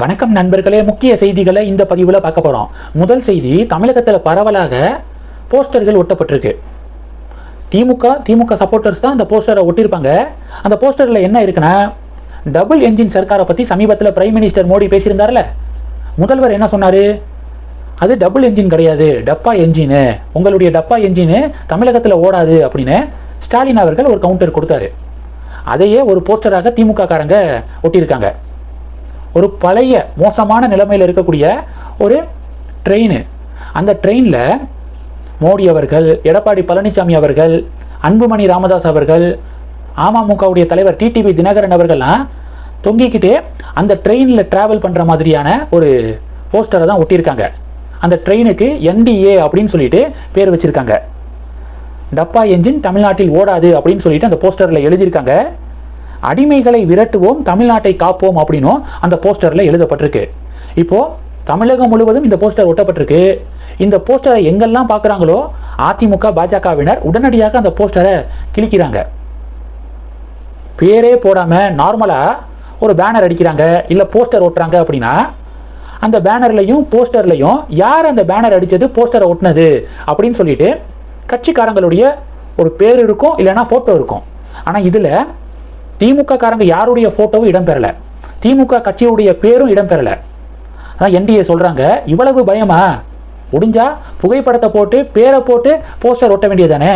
வணக்கம் நண்பர்களே முக்கிய செய்திகளை இந்த பதிவில் பார்க்க போகிறோம் முதல் செய்தி தமிழகத்தில் பரவலாக போஸ்டர்கள் ஒட்டப்பட்டிருக்கு. திமுக திமுக சப்போர்ட்டர்ஸ் தான் அந்த போஸ்டரை ஒட்டியிருப்பாங்க. அந்த போஸ்டரில் என்ன இருக்குன்னா டபுள் என்ஜின் சர்க்காரை பற்றி சமீபத்தில் பிரைம் மினிஸ்டர் மோடி பேசியிருந்தார்ல. முதல்வர் என்ன சொன்னார்? அது டபுள் என்ஜின் கிடையாது டப்பா என்ஜினு உங்களுடைய டப்பா என்ஜினு தமிழகத்தில் ஓடாது அப்படின்னு ஸ்டாலின் அவர்கள் ஒரு கவுண்டர் கொடுத்தாரு. அதையே ஒரு போஸ்டராக திமுக காரங்க ஒட்டியிருக்காங்க. ஒரு பழைய மோசமான நிலைமையில் இருக்கக்கூடிய ஒரு ட்ரெயின் அந்த ட்ரெயினில் மோடி அவர்கள் எடப்பாடி பழனிசாமி அவர்கள் அன்புமணி ராமதாஸ் அவர்கள் அமமுகவுடைய தலைவர் டிடிவி தினகரன் அவர்கள்லாம் தொங்கிக்கிட்டே அந்த ட்ரெயினில் ட்ராவல் பண்ணுற மாதிரியான ஒரு போஸ்டரை தான் ஒட்டியிருக்காங்க. அந்த ட்ரெயினுக்கு என்டிஏ அப்படின்னு சொல்லிட்டு பேர் வச்சிருக்காங்க. டப்பா என்ஜின் தமிழ்நாட்டில் ஓடாது அப்படின்னு சொல்லிட்டு அந்த போஸ்டரில் எழுதியிருக்காங்க. அடிமைகளை விரட்டுவோம் தமிழ்நாட்டை காப்போம் அப்படின்னும் அந்த போஸ்டரில் எழுதப்பட்டிருக்கு. இப்போ தமிழகம் முழுவதும் இந்த போஸ்டர் ஒட்டப்பட்டிருக்கு. இந்த போஸ்டரை எங்கெல்லாம் பார்க்குறாங்களோ அதிமுக பாஜகவினர் உடனடியாக அந்த போஸ்டரை கிழிக்கிறாங்க. பேரே போடாமல் நார்மலாக ஒரு பேனர் அடிக்கிறாங்க இல்லை போஸ்டர் ஓட்டுறாங்க அப்படின்னா அந்த பேனர்லையும் போஸ்டர்லையும் யார் அந்த பேனர் அடித்தது போஸ்டரை ஒட்டினது அப்படின்னு சொல்லிட்டு கட்சிக்காரங்களுடைய ஒரு பேர் இருக்கும் இல்லைன்னா ஃபோட்டோ இருக்கும். ஆனால் இதில் திமுக காரங்க யாருடைய ஃபோட்டோவும் இடம்பெறல. திமுக கட்சியுடைய பேரும் இடம்பெறல. அதான் என்டிஏ சொல்கிறாங்க இவ்வளவு பயமா? முடிஞ்சா புகைப்படத்தை போட்டு பேரை போட்டு போஸ்டர் ஒட்ட வேண்டியதானே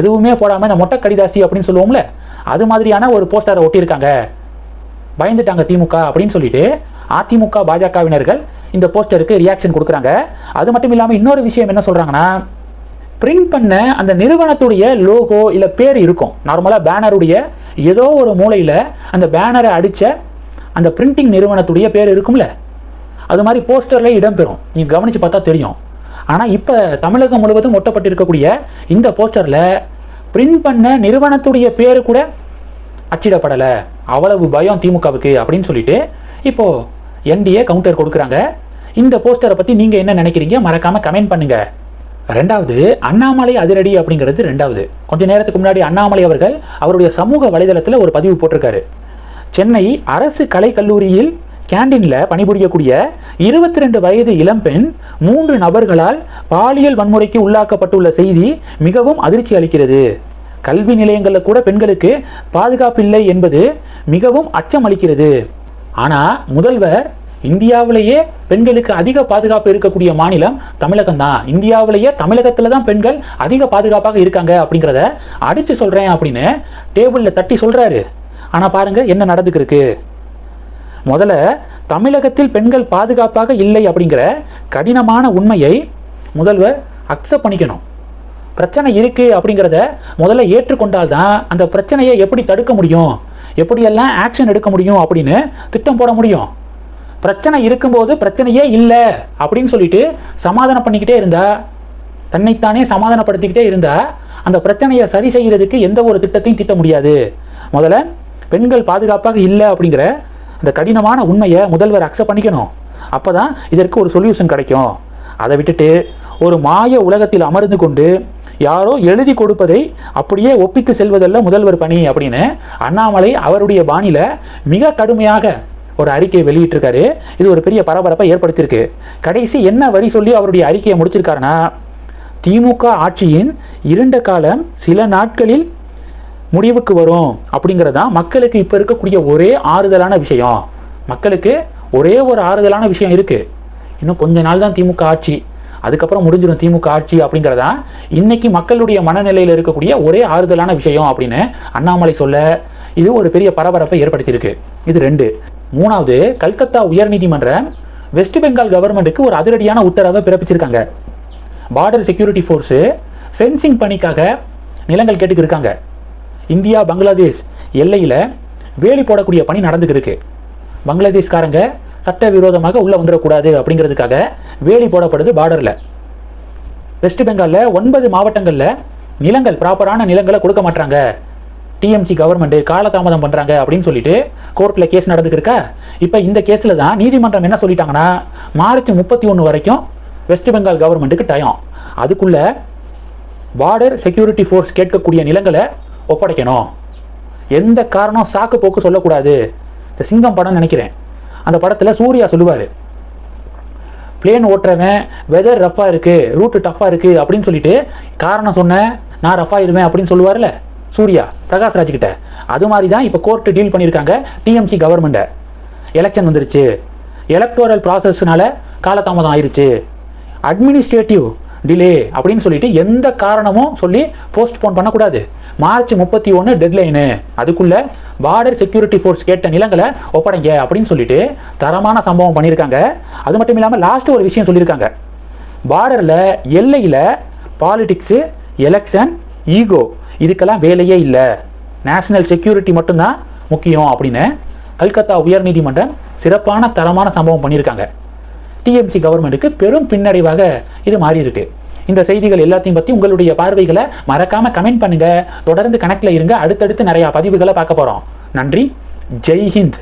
எதுவுமே போடாமல் இந்த மொட்டை கடிதாசி அப்படின்னு சொல்லுவோம்ல அது மாதிரியான ஒரு போஸ்டரை ஒட்டியிருக்காங்க. பயந்துட்டாங்க திமுக அப்படின்னு சொல்லிட்டு அதிமுக பாஜகவினர்கள் இந்த போஸ்டருக்கு ரியாக்ஷன் கொடுக்குறாங்க. அது மட்டும் இல்லாமல் இன்னொரு விஷயம் என்ன சொல்கிறாங்கன்னா பிரிண்ட் பண்ண அந்த நிறுவனத்துடைய லோகோ இல்லை பேர் இருக்கும். நார்மலாக பேனருடைய ஏதோ ஒரு மூலையில் அந்த பேனரை அடித்த அந்த பிரிண்டிங் நிறுவனத்துடைய பேர் இருக்கும்ல? அது மாதிரி போஸ்டரில் இடம்பெறும் நீங்கள் கவனித்து பார்த்தா தெரியும். ஆனால் இப்போ தமிழகம் முழுவதும் ஒட்டப்பட்டிருக்கக்கூடிய இந்த போஸ்டரில் பிரிண்ட் பண்ண நிறுவனத்துடைய பேர் கூட அச்சிடப்படலை. அவ்வளவு பயம் திமுகவுக்கு அப்படின்னு சொல்லிட்டு இப்போது என்டிஏ கவுண்டர் கொடுக்குறாங்க. இந்த போஸ்டரை பற்றி நீங்கள் என்ன நினைக்கிறீங்க? மறக்காமல் கமெண்ட் பண்ணுங்கள் ரெண்டாவது அண்ணாமலை அதிரடி அப்படிங்கிறது ரெண்டாவது. கொஞ்ச நேரத்துக்கு முன்னாடி அண்ணாமலை அவர்கள் அவருடைய சமூக வலைதளத்தில் ஒரு பதிவு போட்டிருக்காரு. சென்னை அரசு கலைக்கல்லூரியில் கேண்டீனில் பணிபுரியக்கூடிய இருபத்தி ரெண்டு வயது இளம்பெண் மூன்று நபர்களால் பாலியல் வன்முறைக்கு உள்ளாக்கப்பட்டுள்ள செய்தி மிகவும் அதிர்ச்சி அளிக்கிறது. கல்வி நிலையங்களில் கூட பெண்களுக்கு பாதுகாப்பில்லை என்பது மிகவும் அச்சம் அளிக்கிறது. ஆனால் முதல்வர் இந்தியாவிலேயே பெண்களுக்கு அதிக பாதுகாப்பு இருக்கக்கூடிய மாநிலம் தமிழகம் தான் இந்தியாவிலேயே தமிழகத்தில் தான் பெண்கள் அதிக பாதுகாப்பாக இருக்காங்க அப்படிங்கிறத அடித்து சொல்கிறேன் அப்படின்னு டேபிளில் தட்டி சொல்கிறாரு ஆனால் பாருங்கள் என்ன நடந்துக்கிருக்கு? முதல்ல தமிழகத்தில் பெண்கள் பாதுகாப்பாக இல்லை அப்படிங்கிற கடினமான உண்மையை முதல்வர் அக்செப்ட் பண்ணிக்கணும். பிரச்சனை இருக்கு அப்படிங்கிறத முதல்ல ஏற்றுக்கொண்டால்தான் அந்த பிரச்சனையை எப்படி தடுக்க முடியும்? எப்படியெல்லாம் ஆக்ஷன் எடுக்க முடியும் அப்படின்னு திட்டம் போட முடியும். பிரச்சனை இருக்கும்போது பிரச்சனையே இல்லை அப்படின்னு சொல்லிட்டு சமாதானம் பண்ணிக்கிட்டே இருந்தா தன்னைத்தானே சமாதானப்படுத்திக்கிட்டே இருந்தா அந்த பிரச்சனையை சரி செய்கிறதுக்கு எந்த ஒரு திட்டத்தையும் திட்ட முடியாது. முதல்ல பெண்கள் பாதுகாப்பாக இல்லை அப்படிங்கிற அந்த கடினமான உண்மையை முதல்வர் அக்செப்ட் பண்ணிக்கணும். அப்போ தான் இதற்கு ஒரு சொல்யூஷன் கிடைக்கும். அதை விட்டுட்டு ஒரு மாய உலகத்தில் அமர்ந்து கொண்டு யாரோ எழுதி கொடுப்பதை அப்படியே ஒப்பித்து செல்வதல்ல முதல்வர் பணி அப்படின்னு அண்ணாமலை அவருடைய பாணியில் மிக கடுமையாக ஒரு அறிக்கையை வெளியிட்டிருக்காரு. இது ஒரு பெரிய பரபரப்பை ஏற்படுத்தியிருக்கு. கடைசி என்ன வரி சொல்லி அவருடைய அறிக்கையை முடிச்சிருக்காருன்னா திமுக ஆட்சியின் இருண்ட காலம் சில நாட்களில் முடிவுக்கு வரும் அப்படிங்கிறதா மக்களுக்கு இப்போ இருக்கக்கூடிய ஒரே ஆறுதலான விஷயம். மக்களுக்கு ஒரே ஒரு ஆறுதலான விஷயம் இருக்கு. இன்னும் கொஞ்ச நாள் தான் திமுக ஆட்சி. அதுக்கப்புறம் முடிஞ்சிடும் திமுக ஆட்சி அப்படிங்கிறதா இன்னைக்கு மக்களுடைய மனநிலையில் இருக்கக்கூடிய ஒரே ஆறுதலான விஷயம் அப்படின்னு அண்ணாமலை சொல்ல இது ஒரு பெரிய பரபரப்பை ஏற்படுத்தியிருக்கு. இது ரெண்டு. மூணாவது கல்கத்தா உயர்நீதிமன்றம் வெஸ்ட் பெங்கால் கவர்மெண்ட்டுக்கு ஒரு அதிரடியான உத்தரவை பிறப்பிச்சிருக்காங்க. பார்டர் செக்யூரிட்டி ஃபோர்ஸு ஃபென்சிங் பணிக்காக நிலங்கள் கேட்டுக்கு இருக்காங்க. இந்தியா பங்களாதேஷ் எல்லையில் வேலி போடக்கூடிய பணி நடந்துக்கு இருக்கு. பங்களாதேஷ்காரங்க சட்டவிரோதமாக உள்ளே வந்துடக்கூடாது அப்படிங்கிறதுக்காக வேலி போடப்படுது பார்டரில் வெஸ்ட் பெங்காலில் ஒன்பது மாவட்டங்களில் நிலங்கள் ப்ராப்பரான நிலங்களை கொடுக்க மாட்டாங்க டிஎம்சி கவர்மெண்ட்டு காலதாமதம் பண்ணுறாங்க அப்படின்னு சொல்லிட்டு கோர்ட்டில் கேஸ் நடந்துக்கிருக்கா இப்போ இந்த கேஸில் தான் நீதிமன்றம் என்ன சொல்லிட்டாங்கன்னா மார்ச் முப்பத்தி ஒன்று வரைக்கும் வெஸ்ட் பெங்கால் கவர்மெண்ட்டுக்கு டயம் அதுக்குள்ளே பார்டர் செக்யூரிட்டி ஃபோர்ஸ் கேட்கக்கூடிய நிலங்களை ஒப்படைக்கணும். எந்த காரணம் சாக்கு போக்கு சொல்லக்கூடாது. இந்த சிங்கம் படம் நினைக்கிறேன். அந்த படத்தில் சூர்யா சொல்லுவார். பிளேன் ஓட்டுறவன் வெதர் ரஃப்பாக இருக்குது ரூட்டு டஃப்பாக இருக்குது அப்படின்னு சொல்லிட்டு காரணம் சொன்னேன் நான் ரஃப் ஆயிடுவேன் அப்படின்னு சொல்லுவார்ல சூர்யா. பிரகாஷ் ராஜ் கிட்ட. அது மாதிரி தான் இப்போ கோர்ட்டு டீல் பண்ணியிருக்காங்க டிஎம்சி கவர்மெண்ட்டை எலெக்ஷன் வந்துருச்சு. எலக்டோரல் ப்ராசஸ்னால காலதாமதம் ஆயிருச்சு. அட்மினிஸ்ட்ரேட்டிவ் டிலே அப்படின்னு சொல்லிட்டு எந்த காரணமும் சொல்லி போஸ்ட்போன் பண்ணக்கூடாது. மார்ச் முப்பத்தி ஒன்று டெட்லைனு அதுக்குள்ள பார்டர் செக்யூரிட்டி ஃபோர்ஸ் கேட்ட நிலங்களை ஒப்படைங்க அப்படின்னு சொல்லிட்டு தரமான சம்பவம் பண்ணியிருக்காங்க அது மட்டும் இல்லாமல் லாஸ்ட் ஒரு விஷயம் சொல்லியிருக்காங்க பார்டரில் எல்லையில் பாலிடிக்ஸு எலெக்ஷன் ஈகோ இதுக்கெல்லாம் வேலையே இல்லை. நேஷனல் செக்யூரிட்டி மட்டும்தான் முக்கியம் அப்படின்னு கல்கத்தா உயர்நீதிமன்றம் சிறப்பான தரமான சம்பவம் பண்ணியிருக்காங்க. டிஎம்சி கவர்மெண்ட்டுக்கு பெரும் பின்னடைவாக இது மாறி இருக்கு இந்த செய்திகள் எல்லாத்தையும் பற்றி உங்களுடைய பார்வைகளை மறக்காம கமெண்ட் பண்ணுங்க. தொடர்ந்து கணக்கில் இருங்க. அடுத்தடுத்து நிறையா பதிவுகளை பார்க்க போகிறோம் நன்றி. ஜெய்ஹிந்த்